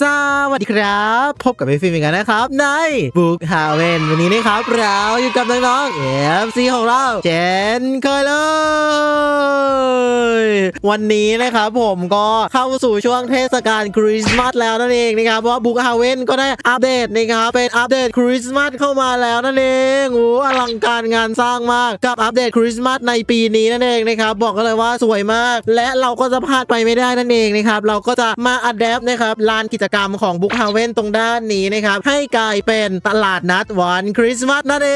สวัสดีครับ พบกับพี่ฟิล์มอีกแล้วนะครับ ในบุกฮาเวนวันนี้นะครับ เราอยู่กับน้องๆเอฟซีของเราเจนเคยเลยวันนี้นะครับผมก็เข้าสู่ช่วงเทศกาลคริสต์มาสแล้วนั่นเองนะครับเพราะว่าบุกฮาเวนก็ได้อัปเดตนะครับเป็นอัปเดตคริสต์มาสเข้ามาแล้วนั่นเองโอ้อลังการงานสร้างมากกับอัปเดตคริสต์มาสในปีนี้นั่นเองนะครับบอกกันเลยว่าสวยมาก และเราก็จะพลาดไปไม่ได้นั่นเองนะครับเราก็จะมาอัดแอปนะครับลานกิจกรรมของบุกฮาเวนตรงด้านนี้นะครับ ให้กลายเป็นตลาดนัดวันคริสต์มาสนั่นเอ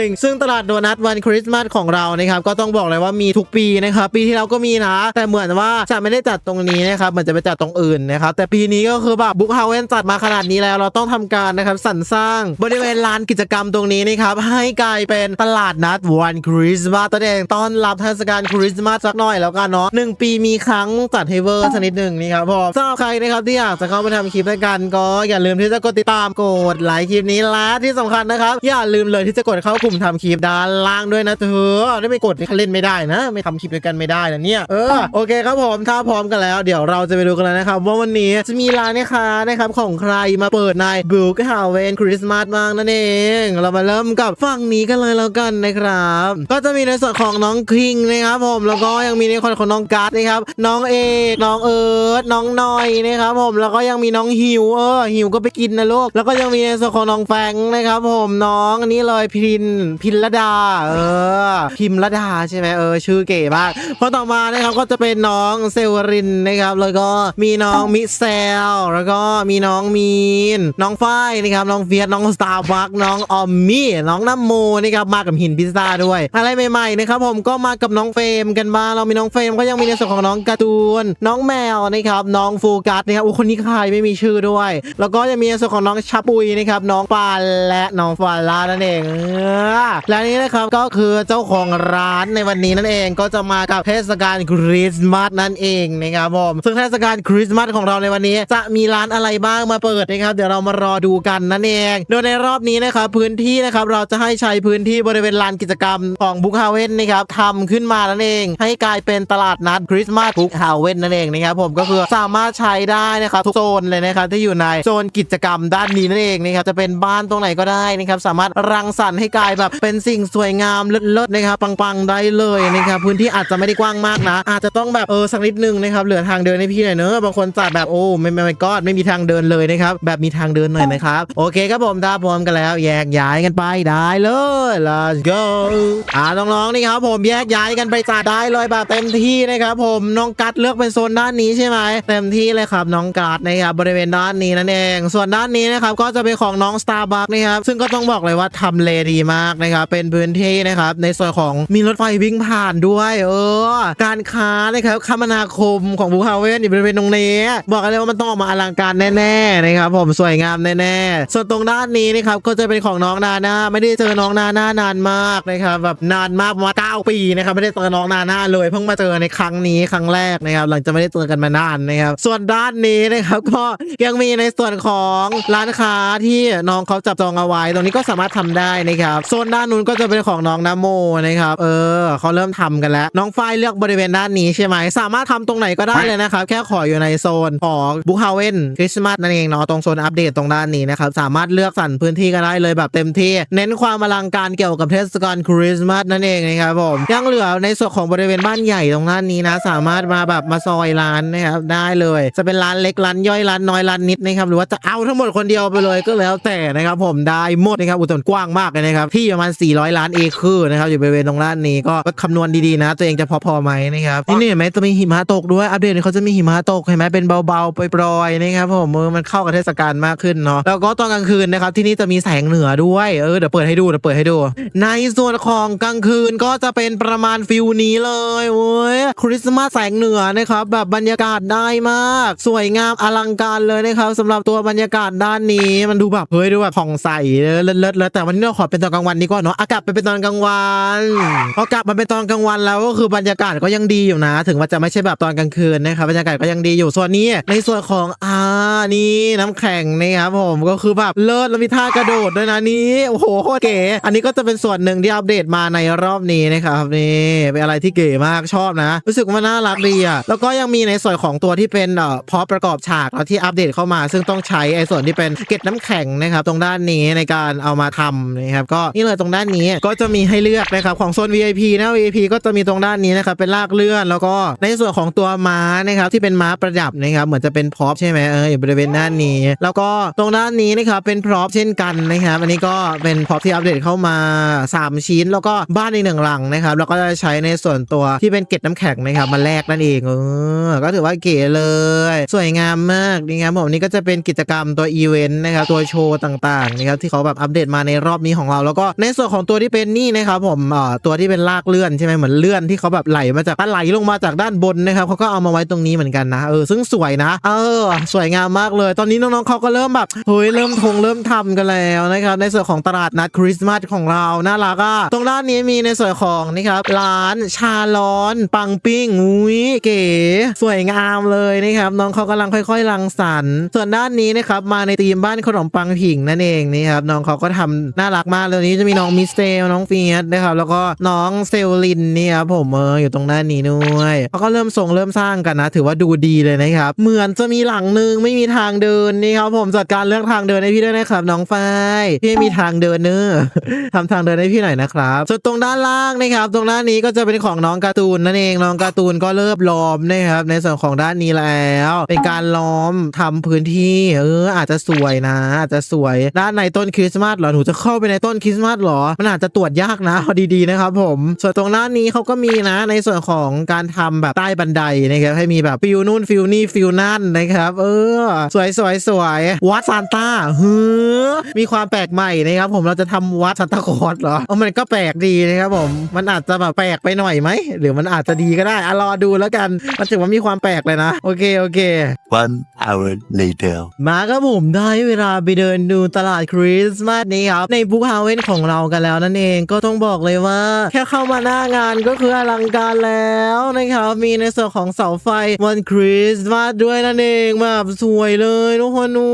งซึ่งตลาดโดนัทวันคริสต์มาสของเรานะครับก็ต้องบอกเลยว่ามีทุกปีนะครับปีที่แล้วก็มีนะ แต่เหมือนว่าจะไม่ได้จัดตรงนี้นะครับเหมือนจะไปจัดตรงอื่นนะครับแต่ปีนี้ก็คือแบบบุกฮาเวนจัดมาขนาดนี้แล้วเราต้องทำการนะครับสรรสร้างบริเวณลานกิจกรรมตรงนี้นะครับให้กลายเป็นตลาดนัดวันคริสต์มาสตัวเองต้อนรับเทศกาลคริสต์มาสสักหน่อยแล้วกันเนาะหนึ่งปีมีครั้งจัดให้เวอร์สักนิดหนึ่งนี่ครับผมสำหรับใครนะครับที่อยากจะเข้ามาทำคลิปด้วยกันก็อย่าลืมที่จะกดติดตามกดไลค์คลิปนี้และที่สำคัญนะครับ อย่าลืมเลยที่จะกดเข้ากลุ่มทำคลิปด้านล่างด้วยนะเธอได้ไม่กดนี่เล่นไม่ได้นะ ไม่ทำคลิปด้วยกันไม่ได้นะเนี่ยเออโอเคครับผมถ้าพร้อมกันแล้ว เดี๋ยวเราจะไปดูกันแล้วนะครับ ว่าวันนี้จะมีร้านนะคะนะครับของใครมาเปิดในบุกฮาเวนคริสต์มาสบ้างนั่นเอง เรามาเริ่มกับฝั่งนี้กันเลยแล้วกันนะครับ ก็จะมีในส่วนของน้องคิงนะครับผมแล้วก็ยังมีในคนของน้องการ์ดนะครับน้องเอกน้องเอิร์ธน้องนอยนะครับผมแล้วก็ยังมีน้องหิวเออหิวก็ไปกินนะลูกแล้วก็ยังมีในส่วนของน้องแฟงนะครับ ผมน้องอันนี้เลยพินพินละดา เออ พิมละดาใช่ไหมเออ ชื่อเก๋มากพอต่อมานะครับก็จะเป็นน้องเซวรินนะครับ แล้วก็มีน้องมิเซลแล้วก็มีน้องมีน น้องฝ้ายนะครับน้องเฟียสน้องสตาร์บัคน้องออมมี่น้องน้ำโมนะครับมากับหินพิซซ่าด้วย อะไรใหม่ๆนะครับผมก็มากับน้องเฟรมกันบ้างเรามีน้องเฟรมก็ยังมีในส่วนของน้องการ์ตูน น้องแมวนะครับน้องโฟกัสนะครับโอ้คนนี้ใครไม่มีชื่อด้วย แล้วก็ยังมีส่วนของน้องชาปุยนะครับน้องปานและน้องฟาร่านั่นเองและนี่นะครับก็คือเจ้าของร้านในวันนี้นั่นเองก็จะมากับเทศกาลคริสต์มาสนั่นเองนะครับผมซึ่งเทศกาลคริสต์มาสของเราในวันนี้ จะมีร้านอะไรบ้างมาเปิดนะครับ เดี๋ยวเรามารอดูกันนั่นเอง โดยในรอบนี้นะครับพื้นที่นะครับเราจะให้ใช้พื้นที่บริเวณลานกิจกรรมของบุกฮาเวนนะครับทำขึ้นมานั่นเอง ให้กลายเป็นตลาดนัดคริสต์มาสบุกฮาเวนนั่นเองนะครับผมก็คือสามารถใช้ได้นะครับทุกโซนเลยนะครับที่อยู่ในโซนกิจกรรมด้านนี้นั่นเองนะครับจะเป็นบ้านตรงไหนก็ได้นะครับสามารถรังสรรค์ให้กลายแบบเป็นสิ่งสวยงามเลิศๆนะครับปังๆได้เลยนะครับพื้นที่อาจจะไม่ได้กว้างมากนะ อาจจะต้องแบบเออสักนิดนึงนะครับเหลือทางเดินให้พี่หน่อยเนอะบางคนจัดแบบโอ้ไม่ไม่ไม่กอดไม่มีทางเดินเลยนะครับแบบมีทางเดินหน่อยนะครับโอเคครับผมถ้าพร้อมกันแล้ว แยกย้ายกันไปได้เลย let's go อ่าน้องๆนี่ครับผมแยกย้ายกันไปจัดได้เลยแบบเต็มที่นะครับผมน้องกัดเลือกเป็นโซนด้านนี้ใช่ไหมเต็มที่เลยครับน้องกัดนะครับบริเวณด้านนี้นั่นเอง ส่วนด้านนี้นะครับก็จะเป็นของน้อง Starbucks นะครับซึ่งก็ต้องบอกเลยว่าทำเลดีมากนะครับเป็นพื้นที่นะครับในส่วนของมีรถไฟวิ่งผ่านด้วยเออการค้านะครับคมนาคมของบูฮาเวนอยู่บริเวณตรงนี้บอกเลยว่ามันต้องออกมาอลังการแน่ๆนะครับผมสวยงามแน่ๆส่วนตรงด้านนี้นะครับก็จะเป็นของน้องนาน่าไม่ได้เจอน้องนาน่านานมากนะครับแบบนานมากประมาณเก้าปีนะครับไม่ได้เจอน้องนาน่าเลยเพิ่งมาเจอในครั้งนี้ครั้งแรกนะครับหลังจากไม่ได้เจอกันมานานนะครับส่วนด้านนี้นะครับก็ยังมีในส่วนของร้านค้าที่น้องเขาจับจองเอาไว้ ตรงนี้ก็สามารถทำได้นะครับโซนด้านนู้นก็จะเป็นของน้องนโมนะครับเออเขาเริ่มทำกันแล้ว น้องฝ้ายเลือกบริเวณด้านนี้ใช่ไหมสามารถทำตรงไหนก็ได้เลยนะครับแค่ขออยู่ในโซนของบุคฮาเวนคริสต์มาสนั่นเองเนาะตรงโซนอัปเดตตรงด้านนี้นะครับสามารถเลือกสรรพื้นที่ก็ได้เลยแบบเต็มที่ เน้นความอลังการเกี่ยวกับเทศกาลคริสต์มาสนั่นเองนะครับผมยังเหลือในส่วนของบริเวณบ้านใหญ่ตรงด้านนี้นะ สามารถมาแบบมาซอยร้านนะครับได้เลย จะเป็นร้านเล็กร้านย่อยร้านน้อยร้านนิดนะครับหรือว่าจะเอาทั้งหมดคนเดียวไปเลยก็แล้วแต่นะครับผมได้หมดนะครับอุตสาหกว้างมากเลยนะครับที่ประมาณ 400 ล้านเอเคอร์นะครับอยู่บริเวณตรงด้านนี้ก็คำนวณดีๆนะ ตัวเองจะพอพอไหมนะครับนี่นี่เห็นไหมจะมีหิมะตกด้วยอัปเดตเขาจะมีหิมะตกเห็นไหมเป็นเบาๆปล่อยๆนะครับผมเออมันเข้ากับเทศกาลมากขึ้นเนาะแล้วก็ตอนกลางคืนนะครับที่นี่จะมีแสงเหนือด้วยเออเดี๋ยวเปิดให้ดูเดี๋ยวเปิดให้ดู ในส่วนของกลางคืนก็จะเป็นประมาณฟิลนี้เลยเว้ยคริสต์มาสแสงเหนือนะครับแบบบรรยากาศได้มากสวยยงามอลังการเลยนะครับสำหรับตัวบรรยากาศด้านนี้มันดูแบบเฮ้ยดูแบบผ่องใสเลิศเลิศเลยแต่วันนี้เราขอเป็นตอนกลางวันดีกว่าเนาะอากาศไปเป็นตอนกลางวันพอกลับมาเป็นตอนกลางวันแล้วก็คือบรรยากาศก็ยังดีอยู่นะ ถึงว่าจะไม่ใช่แบบตอนกลางคืนนะครับบรรยากาศก็ยังดีอยู่ส่วนนี้ ในส่วนของอ่านี่น้ำแข็งนะครับผมก็คือแบบเลิศแล้วมีท่ากระโดดด้วยนะนี่โอ้โหโคตรเก๋อันนี้ก็จะเป็นส่วนหนึ่งที่อัปเดตมาในรอบนี้นะครับนี่เป็นอะไรที่เก๋มากชอบนะ รู้สึกว่าน่ารักดีอะแล้วก็ยังมีในส่วนของตัวที่เป็นเอ่อพอปประกอบฉากแล้วที่อัปเดตเข้ามา ซึ่งต้องใช้ไอ้ส่วนที่เป็นเกล็ดน้ำแข็งนะครับตรงด้านนี้ในการเอามาทำนะครับก็นี่เลยตรงด้านนี้ก็จะมีให้เลือกนะครับของโซน VIP นะ VIP ก็จะมีตรงด้านนี้นะครับเป็นลากเลื่อน แล้วก็ในส่วนของตัวม้านะครับที่เป็นม้าประดับนะครับเหมือนจะเป็นพร็อพใช่ไหมเอออยู่บริเวณด้านนี้ แล้วก็ตรงด้านนี้นะครับเป็นพร็อพเช่นกันนะครับอันนี้ก็เป็นพร็อพที่อัปเดตเข้ามา 3 ชิ้น แล้วก็บ้านอีกหนึ่งหลังนะครับแล้วก็จะใช้ในส่วนตัวที่เป็นเกล็ดน้ำแข็งนะครับมาแลกนั่นเองเออก็ถือว่าเก๋เลยสวยงามมากนี่ครับผมนี่ก็จะเป็นกิจกรรมตัวอีเวนต์นะครับตัวโชว์ต่างๆนะครับที่เขาแบบอัปเดตมาในรอบนี้ของเรา แล้วก็ในส่วนของตัวที่เป็นนี่นะครับผมเอ่อตัวที่เป็นลากเลื่อนใช่ไหมเหมือนเลื่อนที่เขาแบบไหลมาจากไหลลงมาจากด้านบนนะครับเขาก็เอามาไว้ตรงนี้เหมือนกันนะเออซึ่งสวยนะ เออ สวยงามมากเลย ตอนนี้น้องๆเขาก็เริ่มแบบเฮ้ยเริ่มทงเริ่มทำกันแล้วนะครับในส่วนของตลาดนัดคริสต์มาสของเราน่ารักอะตรงด้านนี้มีในส่วนของนี่ครับร้านชาร้อน ปังปิ้งอุ้ยเก๋สวยงามเลยนะครับน้องเขากำลังค่อยๆรังสรรค์ส่วนด้านนี้นะครับมาในธีมบ้านขนมปังผิงนั่นเองนี่ครับน้องเขาก็ทำน่ารักมากเลยนี้จะมีน้องมิสเตลน้องเฟียสนะครับแล้วก็น้องเซลลินนี่ครับผมเอออยู่ตรงด้านนี้ด้วยเขาก็เริ่มส่งเริ่มสร้างกันนะ ถือว่าดูดีเลยนะครับ เหมือนจะมีหลังหนึ่งไม่มีทางเดินนี่ครับผมจัดการเรื่องทางเดินให้พี่ด้วยนะครับ น้องฝ้ายพี่ไม่มีทางเดินเนอะทำทางเดินให้พี่หน่อยนะครับส่วนตรงด้านล่างนะครับ ตรงด้านนี้ก็จะเป็นของน้องการ์ตูนนั่นเองน้องการ์ตูนก็เริ่มล้อมนะครับในส่วนของด้านนี้แล้ว เป็นการล้อมทำพื้นที่ เออ อาจจะสวยนะ อาจจะสวยด้านในต้นคริสต์มาสเหรอหนูจะเข้าไปในต้นคริสต์มาสเหรอ มันอาจจะตรวจยากนะเอาดีๆนะครับผม ส่วนตรงด้านนี้เขาก็มีนะ ในส่วนของการทำแบบใต้บันไดนะครับให้มีแบบฟิลนู่นฟิลนี่ฟิลนั่นนะครับ เออ สวยสวยสวยวัดซานต้าเฮ้อมีความแปลกใหม่นะครับผมเราจะทำวัดซานตาคลอสเหรอเออมันก็แปลกดีนะครับผม มันอาจจะแบบแปลกไปหน่อยไหมหรือมันอาจจะดีก็ได้อะรอดูแล้วกันมันถือว่ามีความแปลกเลยนะ โอเคโอเค One hour later. มาครับผมได้เวลาไปเดินดูตลาดคริสต์มาสนี้ครับ ในบุ๊กฮาเวนของเรากันแล้วนั่นเองก็ต้องบอกเลยว่า แค่เข้ามาหน้างานก็คืออลังการแล้วนะครับ มีในส่วนของเสาไฟวันคริสต์มาสด้วยนั่นเองแบบสวยเลยทุกคนดู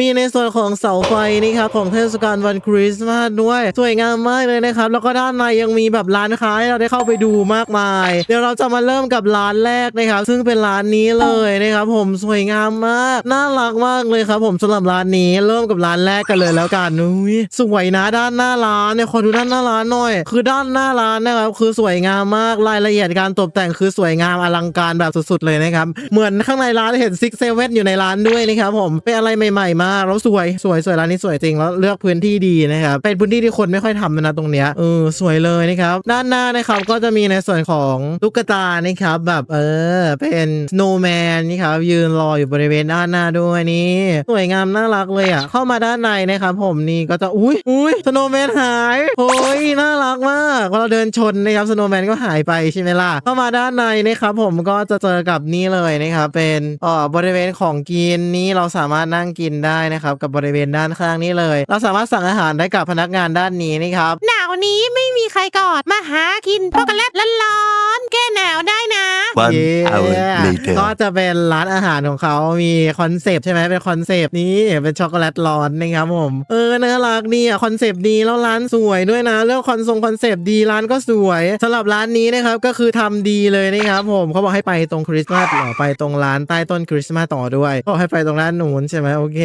มีในส่วนของเสาไฟนี่ครับของเทศกาลวันคริสต์มาสด้วย สวยงามมากเลยนะครับ แล้วก็ด้านในยังมีแบบร้านค้าให้เราได้เข้าไปดูมากมาย เดี๋ยวเราจะมาเริ่มกับร้านแรกนะครับ ซึ่งเป็นร้านนี้เลยนะครับผมสวยงามมาก น่ารักมากเลยครับผมสำหรับร้านนี้ เริ่มกับร้านแรกกันเลยแล้วกันอุ้ยสวยนะด้านหน้าร้านเนี่ยขอดูด้านหน้าร้านหน่อย คือด้านหน้าร้านนะครับคือสวยงามมากรายละเอียดการตกแต่งคือสวยงามอลังการแบบสุดๆเลยนะครับเหมือนข้างในร้านเห็นซิกเซเว่นอยู่ในร้านด้วยนะครับผมเป็นอะไรใหม่ๆมากแล้วสวยสวยสวยร้านนี้สวยจริงแล้วเลือกพื้นที่ดีนะครับเป็นพื้นที่ที่คนไม่ค่อยทำนะตรงเนี้ยเออสวยเลยนะครับด้านหน้านะครับก็จะมีในส่วนของตุ๊กตานะครับแบบเออเป็นสโนว์แมนนี่ครับยืนรออยู่บริเวณด้านหน้าด้วยนี่สวยงามน่ารักเลยอะเข้ามาด้านในนะครับผมนี่ก็จะอุ้ยอุ้ยสโนว์แมนหายโอ้ยน่ารักมากพอเราเดินชนนะครับสโนว์แมนก็หายไปใช่ไหมล่ะเข้ามาด้านในนะครับผมก็จะเจอกับนี่เลยนะครับเป็นเอ่อบริเวณของกินนี้เราสามารถนั่งกินได้นะครับกับบริเวณด้านข้างนี้เลย เราสามารถสั่งอาหารได้กับพนักงานด้านนี้นะครับหนา นี้ไม่มีใครกอดมาหากินช็อกโกแลตร้อนๆแก้หนาวได้นะ One เย้ hour later. ก็จะเป็นร้านอาหารของเขามีคอนเซปต์ใช่ไหมเป็นคอนเซปต์นี้เป็นช็อกโกแลตร้อนนะครับผมเออน่ารักดีอะคอนเซปต์ดีแล้วร้านสวยด้วยนะเรื่องคอนทรงคอนเซปต์ดีร้านก็สวยสำหรับร้านนี้นะครับก็คือทำดีเลยนะครับผมเขาบอกให้ไปตรงคริสต์มาสหรอไปตรงร้านใต้ต้นคริสต์มาสต่อด้วยเขาบอกให้ไปตรงด้านนู้นใช่ไหมโอเค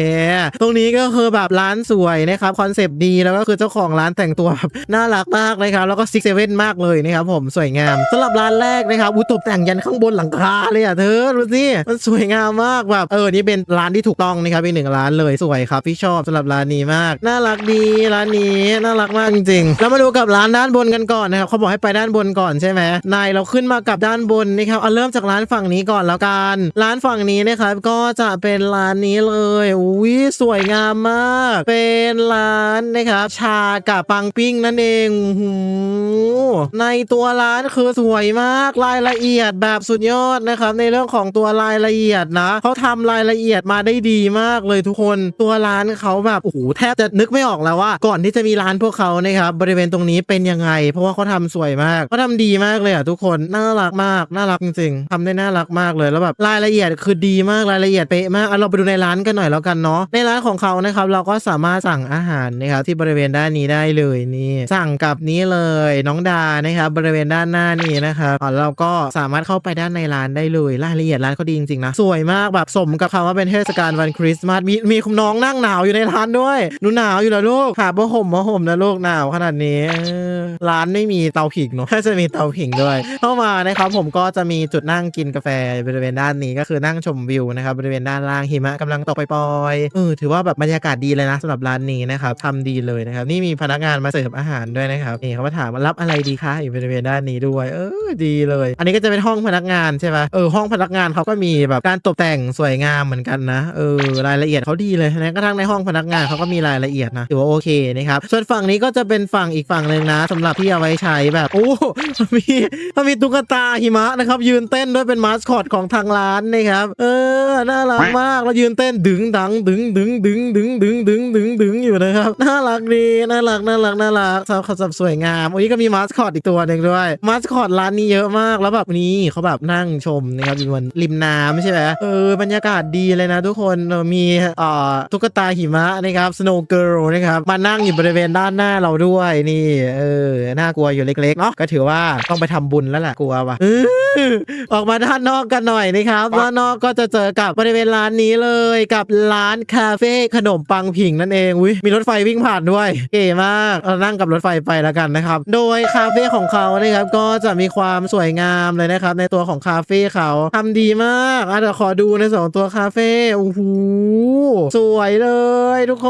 ตรงนี้ก็คือแบบร้านสวยนะครับคอนเซปต์ดีแล้วก็คือเจ้าของร้านแต่งตัวแบบน่ารักมากเลยครับแล้วก็ซิกเซเว่นมากเลยนะครับผมสวยงามสำหรับร้านแรกนะครับอุตบแต่งยันข้างบนหลังคาเลยอะเธอดูสิมันสวยงามมากแบบเออนี่เป็นร้านที่ถูกต้องนะครับอีกหนึ่งร้านเลยสวยครับพี่ชอบสำหรับร้านนี้มาก น่ารักดีร้านนี้น่ารักมากจริงๆแล้วมาดูกับร้านด้านบนกันก่อนนะครับเขาบอกให้ไปด้านบนก่อนใช่ไหมนายเราขึ้นมากับด้านบนนะครับเอาเริ่มจากร้านฝั่งนี้ก่อนแล้วกันร้านฝั่งนี้นะครับก็จะเป็นร้านนี้เลยอุ้ยสวยงามมาก เป็นร้านนะครับชากับปังปิ้งนั่นเองอ้โหูในตัวร้านคือสวยมากรายละเอียดแบบสุดยอดนะครับ ในเรื่องของตัวรายละเอียดนะเขาทำรายละเอียดมาได้ดีมากเลยทุกคนตัวร้านเขาแบบโอ้โหแทบจะนึกไม่ออกแล้วว่า ก่อนที่จะมีร้านพวกเขานะครับบริเวณตรงนี้เป็นยังไง เพราะว่าเขาทำสวยมากเขาทำดีมากเลยอะทุกคนน่ารักมากน่ารักจริงๆทำได้น่ารักมากเลยแล้วแบบรายละเอียดคือดีมากรายละเอียดเป๊ะมากอะเราไปดูในร้านกันหน่อยแล้วกันเนาะในร้านของเขานะครับเราก็สามารถสั่งอาหารนะครับที่บริเวณด้านนี้ได้เลยนี่สั่งกับนี้เลยน้องดานะครับบริเวณด้านหน้านี่นะครับอ่าเราก็สามารถเข้าไปด้านในร้านได้เลยรายละเอียดร้านเขาดีจริงๆนะสวยมากแบบสมกับคำว่าเป็นเทศกาลวันคริสต์มาสมีมีคุณน้องนั่งหนาวอยู่ในร้านด้วยหนูหนาวอยู่แล้วลูกหาผ้าห่มมาห่มนะลูกหนาวขนาดนี้ร้านไม่มีเตาผิงเนาะถ้าจะมีเตาผิงด้วย เข้ามานะครับผมก็จะมีจุดนั่งกินกาแฟบริเวณด้านนี้ก็คือนั่งชมวิวนะครับบริเวณด้านล่างหิมะกำลังตกปล่อยๆเออถือว่าแบบบรรยากาศดีเลยนะสำหรับร้านนี้นะครับทำดีเลยนะครับนี่มีพนักงานมาเสิร์ฟอาหารด้วยนะครับนี่เขามาถามว่ารับอะไรดีคะอยู่บริเวณด้านนี้ด้วย เออดีเลย อันนี้ก็จะเป็นห้องพนักงานใช่ไหมเออห้องพนักงานเขาก็มีแบบการตกแต่งสวยงามเหมือนกันนะเออรายละเอียดเขาดีเลยนะกระทั่งในห้องพนักงานเขาก็มีรายละเอียดนะถือว่าโอเคนะครับส่วนฝั่งนี้ก็จะเป็นฝั่งอีกฝั่งหนึ่งนะสำหรับที่เอาไว้ใช้แบบโอ้มีมีตุ๊กตาหิมะนะครับยืนเต้นด้วยเป็นมาสคอตของทางร้านนะครับเออน่ารักมากแล้วยืนเต้นดึงดังดึงดึงดึงดึงดึงดึงดึงดึงอยู่นะครับน่ารักดีน่ารักน่ารักน่ารักสาวเขาสับสวยงามวันนี้ก็มีมาสคอตอีกตัวหนึ่งด้วยมาสคอตร้านนี้เยอะมากแล้วแบบนี้เขาแบบนั่งชมนะครับอยู่บนริมน้ำใช่ไหมเออบรรยากาศดีเลยนะทุกคนเออมีเอ่อตุ๊กตาหิมะนะครับ Snow Girl นะครับมานั่งอยู่บริเวณด้านหน้าเราด้วยนี่เออน่ากลัวอยู่เล็กๆเนาะก็ถือว่าต้องไปทำบุญแล้วแหละกลัวว่ะออกมาด้านนอกกันหน่อยนะครับด้านนอกก็จะเจอกับบริเวณร้านนี้เลยกับร้านคาเฟ่ขนมปังผิงนั่นเองอุ้ยมีรถไฟวิ่งผ่านด้วย เก๋มากเรานั่งกับรถไฟไปแล้วกันนะครับ โดยคาเฟ่ของเขานะครับก็จะมีความสวยงามเลยนะครับ ในตัวของคาเฟ่เขาทำดีมากอะเดี๋ยวขอดูในสองตัวคาเฟ่โอ้โหสวยเลยทุกค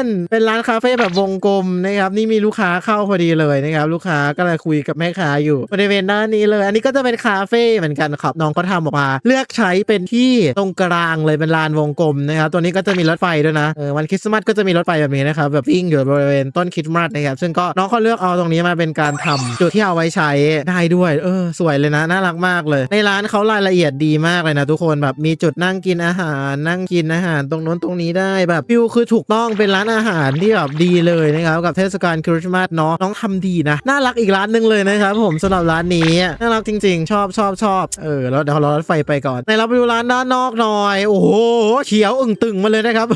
น เป็นร้านคาเฟ่แบบวงกลมนะครับ นี่มีลูกค้าเข้าพอดีเลยนะครับ ลูกค้าก็เลยคุยกับแม่ค้าอยู่บริเวณด้านนี้เลย อันนี้ก็จะเป็นคาเฟ่เหมือนกันครับน้องก็ทำออกมา เลือกใช้เป็นที่ตรงกลางเลยเป็นลานวงกลมนะครับ ตัวนี้ก็จะมีรถไฟด้วยนะวันคริสต์มาสก็จะมีรถไฟแบบนี้นะครับแบบวิ่งอยู่บริเวณต้นคริสต์มาสนะครับซึ่งก็น้องเขาเลือกเอาตรงนี้มาเป็นการทำจุดที่เอาไว้ใช้ได้ด้วย เออ สวยเลยนะ น่ารักมากเลย ในร้านเขารายละเอียดดีมากเลยนะทุกคนแบบมีจุดนั่งกินอาหาร นั่งกินอาหารตรงน้นตรงนี้ได้แบบฟิวคือถูกต้องเป็นร้านอาหารที่แบบดีเลยนะครับกับเทศกาลคริสต์มาสเนาะน้องทำดีนะ น่ารักอีกร้านหนึ่งเลยนะครับผมสำหรับร้านนี้น่ารักจริง ๆ ชอบชอบชอบเออแล้วเดี๋ยวรารถไฟไปก่อนในเราไปดูร้านด้านนอกหน่อย โอ้โหเขียวอึ่งตึงมาเลยนะครับ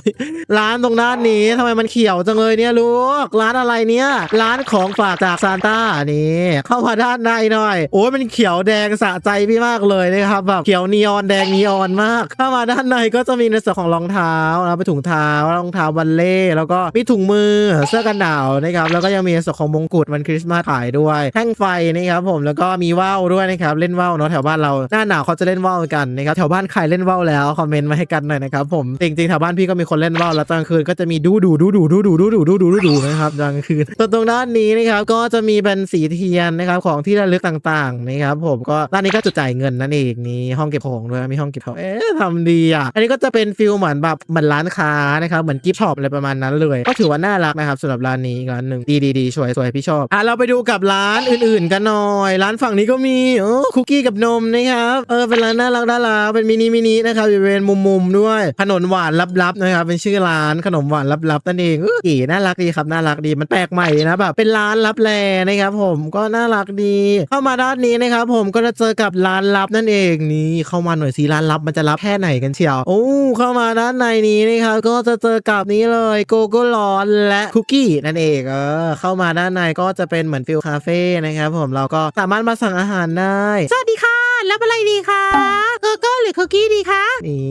ร้านตรงด้านนี้ทำไมมันเขียวจังเลยเนี่ยลูกร้านอะไรเนี่ยร้านของฝากจากซานต้านี่เข้ามาด้านในหน่อย โอ้ยมันเขียวแดงสะใจพี่มากเลยนะครับแบบเขียวนีออนแดงนีออนมาก เข้ามาด้านในก็จะมีในส่วนของรองเท้านะไปถุงเท้ารองเท้าบัลเล่แล้วก็มีถุงมือเสื้อกันหนาวนะครับแล้วก็ยังมีในส่วนของมงกุฎวันคริสต์มาสขายด้วยแท่งไฟนะครับผมแล้วก็มีว่าวด้วยนะครับเล่นว่าวเนาะแถวบ้านเราหน้าหนาวเขาจะเล่นว่าวกันนะครับแถวบ้านใครเล่นว่าวแล้วคอมเมนต์มาให้กันหน่อยนะครับผมจริงๆแถวบ้านพี่ก็มีคนเล่นว่าวแล้วตอนกลางคืนก็จะมีดูดูดูดูดูดูดูดูดูดูนะครับตอนกลางคืนส่วนตรงด้านนี้นะครับก็จะมีเป็นสีเทียนนะครับของที่ระลึกต่างๆนะครับผมก็ด้านนี้ก็จุดจ่ายเงินนั่นเองนี่ห้องเก็บของด้วยมีห้องเก็บของเอ๊ะทำดีอะอันนี้ก็จะเป็นฟิลเหมือนแบบเหมือนร้านค้านะครับเหมือนกิฟต์ช็อปอะไรประมาณนั้นเลย ก็ถือว่าน่ารักนะครับสำหรับร้านนี้อีกร้านหนึ่งดีดีดีสวยสวยพี่ชอบอะเราไปดูกับร้านอื่นๆกันหน่อย ร้านฝั่งนี้ก็มีโอ้คุกกี้กับนมนะครับเออเป็นร้านน่ารักน่ารักเป็นมินิมินินะครับอยู่บริเวณมุมๆด้วยขนมหวานลับๆนะครับเป็นชื่อร้านขนมหวานลับๆนั่นเองเออเก๋น่ารักดีครับน่ารักดีมันแปลกใหม่นะแบบเป็นร้านลับแลนะครับผมก็น่ารักดี เข้ามาด้านนี้นะครับผมก็จะเจอกับร้านลับนั่นเองนี่เข้ามาหน่อยสิร้านลับมันจะลับแค่ไหนกันเชียวโอ้เข้ามาด้านในนี้นะครับก็จะเจอกับนี้เลยโกโก้ร้อนและคุกกี้นั่นเองเออเข้ามาด้านในก็จะเป็นเหมือนฟิลคาเฟ่นะครับผมเราก็สามารถมาสั่งอาหารได้สวัสดีค่ะ รับอะไรดีคะเกอร์เกอร์หรือคุกกี้ดีคะนี่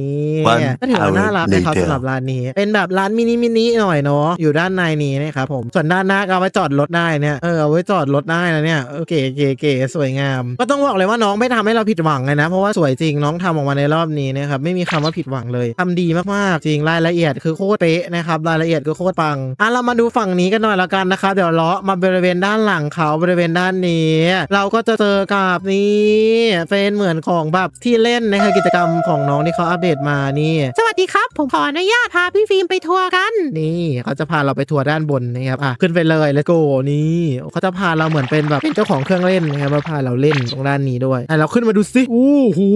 One ก็ถือว่าน่ารักนะครับ hour later สำหรับร้านนี้ เป็นแบบร้านมินิมินิหน่อยเนาะอยู่ด้านในนี้นะครับผมส่วนด้านหน้าก็เอาไว้จอดรถได้เนี่ยเออเอาไว้จอดรถได้นะเนี่ยเออเก๋เก๋เก๋สวยงาม ก็ต้องบอกเลยว่าน้องไม่ทำให้เราผิดหวังเลยนะ เพราะว่าสวยจริงน้องทำออกมาในรอบนี้นะครับไม่มีคำว่าผิดหวังเลยทำดีมากๆจริงรายละเอียดคือโคตรเป๊ะนะครับรายละเอียดคือโคตรปังอะเรามาดูฝั่งนี้กันหน่อยละกันนะครับเดี๋ยวเลาะมาบริเวณด้านหลังเขาบริเวณด้านนี้ เราก็จะเจอกับนี่เป็นเหมือนของแบบที่เล่นนะครับกิจกรรมของน้องที่เขาอัปเดตมานี่ สวัสดีครับ ผมขออนุญาตพาพี่ฟิล์มไปทัวร์กัน นี่เขาจะพาเราไปทัวร์ด้านบนนะครับอะขึ้นไปเลยแล้วก็นี่เขาจะพาเราเหมือนเป็นแบบเป็นเจ้าของเครื่องเล่นนะครับมาพาเราเล่นตรงด้านนี้ด้วยอะเราขึ้นมาดูสิอู้หู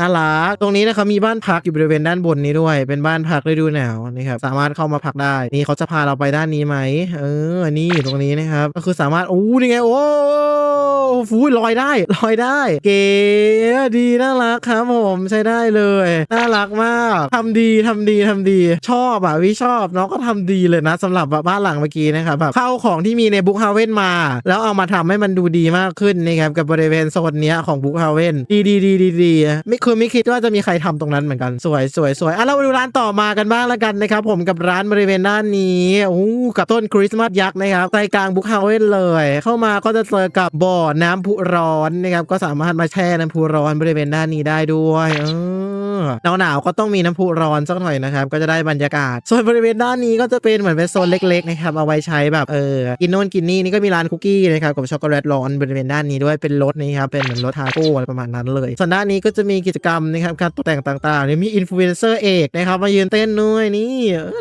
น่ารักตรงนี้นะครับมีบ้านพักอยู่บริเวณด้านบนนี้ด้วย เป็นบ้านพักฤดูหนาวนะครับสามารถเข้ามาพักได้ นี่เขาจะพาเราไปด้านนี้ไหมเออนี่ตรงนี้นะครับก็คือสามารถโอ้นี่ไงโอ้ฟูลอยได้ลอยได้ เก๋ดีน่ารักครับผมใช้ได้เลยน่ารักมากทำดีทำดีทำดี ชอบอะวิชอบน้องก็ทำดีเลยนะสำหรับบ้านหลังเมื่อกี้นะครับแบบเข้าของที่มีในบุ๊กฮาเว่นมา แล้วเอามาทำให้มันดูดีมากขึ้นนะครับกับบริเวณโซนเนี้ยของบุ๊กฮาเว่นดีดีดีดีดีไม่คือไม่คิดว่าจะมีใครทำตรงนั้นเหมือนกันสวยสวยสวยอะเรามาดูร้านต่อมากันบ้างแล้วกันนะครับผมกับร้านบริเวณด้านนี้โอ้กับต้นคริสต์มาสยักษ์นะครับใจกลางบุ๊กฮาเว่นเลย เข้ามาก็จะเจอกับบ่อน้ำพุร้อนนะครับก็สามารถมาแช่น้ำภูร้อนบริเวณด้านนี้ได้ด้วย เออ หนาวหนาวๆก็ต้องมีน้ำพุร้อนสักหน่อยนะครับ ก็จะได้บรรยากาศ ส่วนบริเวณด้านนี้ก็จะเป็นเหมือนเป็นโซนเล็กๆนะครับเอาไว้ใช้แบบเออกินโน่นกินนี่นี่ก็มีร้านคุกกี้นะครับกับช็อกโกแลตร้อนบริเวณด้านนี้ด้วยเป็นรถนี่ครับเป็นเหมือนรถทาโก้อะไรประมาณนั้นเลย ส่วนด้านนี้ก็จะมีกิจกรรมนะครับการตกแต่งต่างๆเนี่ยมีอินฟลูเอนเซอร์เอกนะครับมายืนเต้นด้วยนี่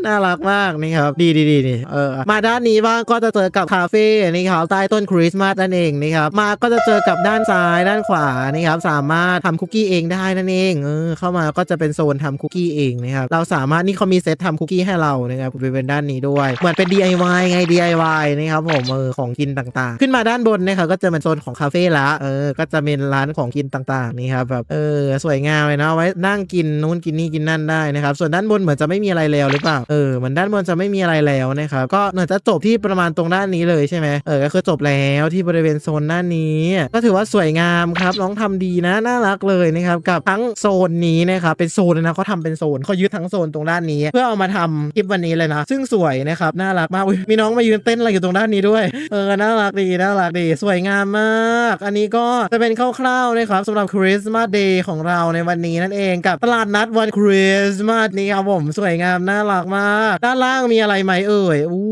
น่ารักมากนี่ครับดีดีดีนี่เออมาด้านนี้บ้างก็จะเจอกับคาเฟ่นี่ครับใต้ต้นคริสต์มาสนั่นเองนะครับมาก็จะเจอกับด้านซ้ายด้านขวานี่ครับสามารถทำคุกกี้เองได้นั่นเองเออเข้ามาก็จะเป็นโซนทำคุกกี้เองนะครับเราสามารถนี่เขามีเซตทำคุกกี้ให้เรานะครับบริเวณด้านนี้ด้วย เหมือนเป็น DIY ไง DIY นะครับผมเออของกินต่างๆ ขึ้นมาด้านบนนะครับก็จะเป็นโซนของคาเฟ่ละเออก็จะเป็นร้านของกินต่างๆนี่ครับแบบเออสวยงามเลยเนาะไว้นั่งกินนู่นกินนี่กินนั่นได้นะครับส่วนด้านบนเหมือนจะไม่มีอะไรแล้วหรือเปล่าเออเหมือนด้านบนจะไม่มีอะไรแล้วนะครับก็เหมือนจะจบที่ประมาณตรงด้านนี้เลยใช่ไหมเออก็คือจบแล้วที่บริเวณโซนด้านนี้ ก็ถือว่าสวยงามครับน้องทำดีนะน่ารักเลยนะครับกับทั้งโซนนี้นะครับเป็นโซนเลยนะเขาทำเป็นโซนเขายึดทั้งโซนตรงด้านนี้ เพื่อเอามาทำคลิปวันนี้เลยนะ ซึ่งสวยนะครับน่ารักมากมีน้องมายืนเต้นอะไรอยู่ตรงด้านนี้ด้วยเออน่ารักดีน่ารักดีสวยงามมาก อันนี้ก็จะเป็นคร่าวๆนะครับสำหรับคริสต์มาสเดย์ของเราในวันนี้นั่นเองกับตลาดนัดวันคริสต์มาสนี้ครับผมสวยงามน่ารักมาก ด้านล่างมีอะไรไหมเอ่ยอู้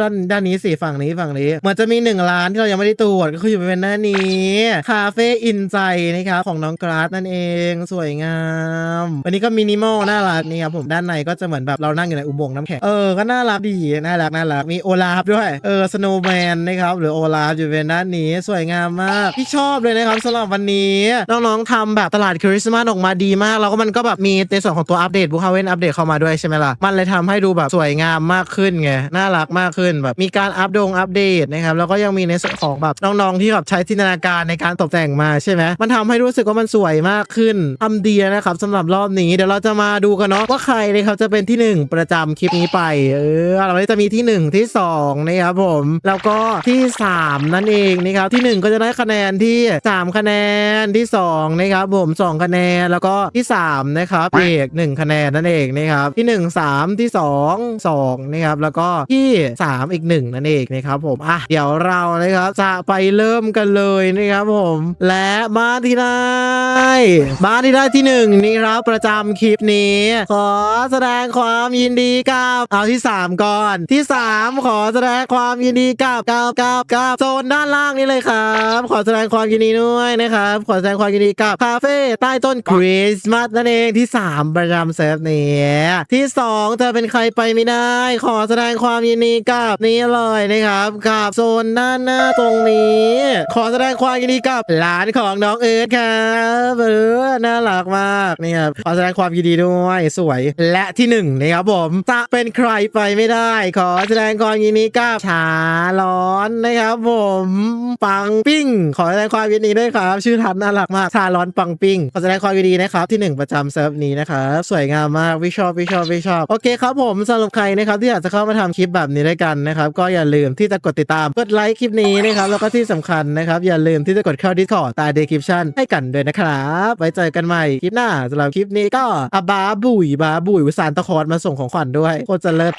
ด้านด้านนี้สิฝั่งนี้ฝั่งนี้เหมือนจะมีหนึ่งร้านที่เรายังไม่ได้ตรวจก็คืออยู่บริเวณหน้านี้คาเฟ่อินใจนะครับของน้องกราสนั่นเอง สวยงามวันนี้ก็มินิมอลน่ารักนี่ครับผมด้านในก็จะเหมือนแบบเรานั่งอยู่ในอุโมงค์น้ำแข็งเออก็น่ารักดีน่ารักน่ารักมีโอลาฟด้วยเออสโนว์แมนนะครับหรือโอลาฟอยู่บริเวณด้านนี้สวยงามมากพี่ชอบเลยนะครับสำหรับวันนี้น้องๆทำแบบตลาดคริสต์มาสออกมาดีมาก แล้วก็มันก็แบบมีในส่วนของตัวอัปเดตบุ๊คาเวนอัปเดตเข้ามาด้วยใช่ไหมล่ะมันเลยทำให้ดูแบบสวยงามมากขึ้นไงน่ารักมากขึ้นแบบมีการอัปดงอัปเดตนะครับแล้วก็ยังมีในส่วนของแบบน้องๆที่แบบใช้จินตนาการในการตกแต่งมาใช่ไหมมันทำให้รู้สึกว่ามันสวยมากขึ้นทำดีนะครับสำหรับรอบนี้เดี๋ยวเราจะมาดูกันเนาะว่าใครนะครับจะเป็นที่หนึ่งประจำคลิปนี้ไป เออเราจะมีที่หนึ่งที่สองนะครับผม แล้วก็ที่สามนั่นเองนะครับที่หนึ่งก็จะได้คะแนนที่สามคะแนนที่สองนะครับผมสองคะแนนแล้วก็ที่สามนะครับเอกหนึ่งคะแนนนั่นเองนะครับที่หนึ่งสามที่สองสองนะครับแล้วก็ที่สามอีกหนึ่งนั่นเองนะครับผมอะเดี๋ยวเรานะครับจะไปเริ่มกันเลยนะครับผม และบ้านที่ได้บ้านที่ได้ที่หนึ่งนี่ครับประจำคลิปนี้ ขอแสดงความยินดีกับเอาที่สามก่อน ที่สามขอแสดงความยินดีกับกับกับกับโซนด้านล่างนี้เลยครับ ขอแสดงความยินดีด้วยนะครับ ขอแสดงความยินดีกับคาเฟ่ใต้ต้นคริสต์มาสนั่นเองที่สามประจำเซฟนี้ที่สองจะเป็นใครไปไม่ได้ ขอแสดงความยินดีกับนี่เลยนะครับกับโซนด้านหน้าตรงนี้ ขอแสดงความยินดีกับร้านของน้องเอิร์ธครับเออน่ารักมากนี่ครับขอแสดงความยินดีด้วยสวย และที่หนึ่งนะครับผมจะเป็นใครไปไม่ได้ ขอแสดงความยินดีกับชาร้อนนะครับผมปังปิ้ง ขอแสดงความยินดีด้วยครับ ชื่อทันน่ารักมากชาร้อนปังปิ้งขอแสดงความยินดีนะครับที่หนึ่งประจำเซิร์ฟนี้นะครับสวยงามมากวิชอบวิชอบวิชอบโอเคครับผมสำหรับใครนะครับที่อยากจะเข้ามาทำคลิปแบบนี้ด้วยกันนะครับก็อย่าลืมที่จะกดติดตามกดไลค์คลิปนี้นะครับแล้วก็ที่สำคัญนะครับอย่าลืมที่จะกดเข้า Discord ใตา description ให้กันด้วยนะครับไว้เจอกันใหม่คลิปหน้าสำหรับคลิปนี้ก็อะบาบุยบาบุยวิสานตะคอนมาส่งของขวัญด้วยโคตรจะเลิศ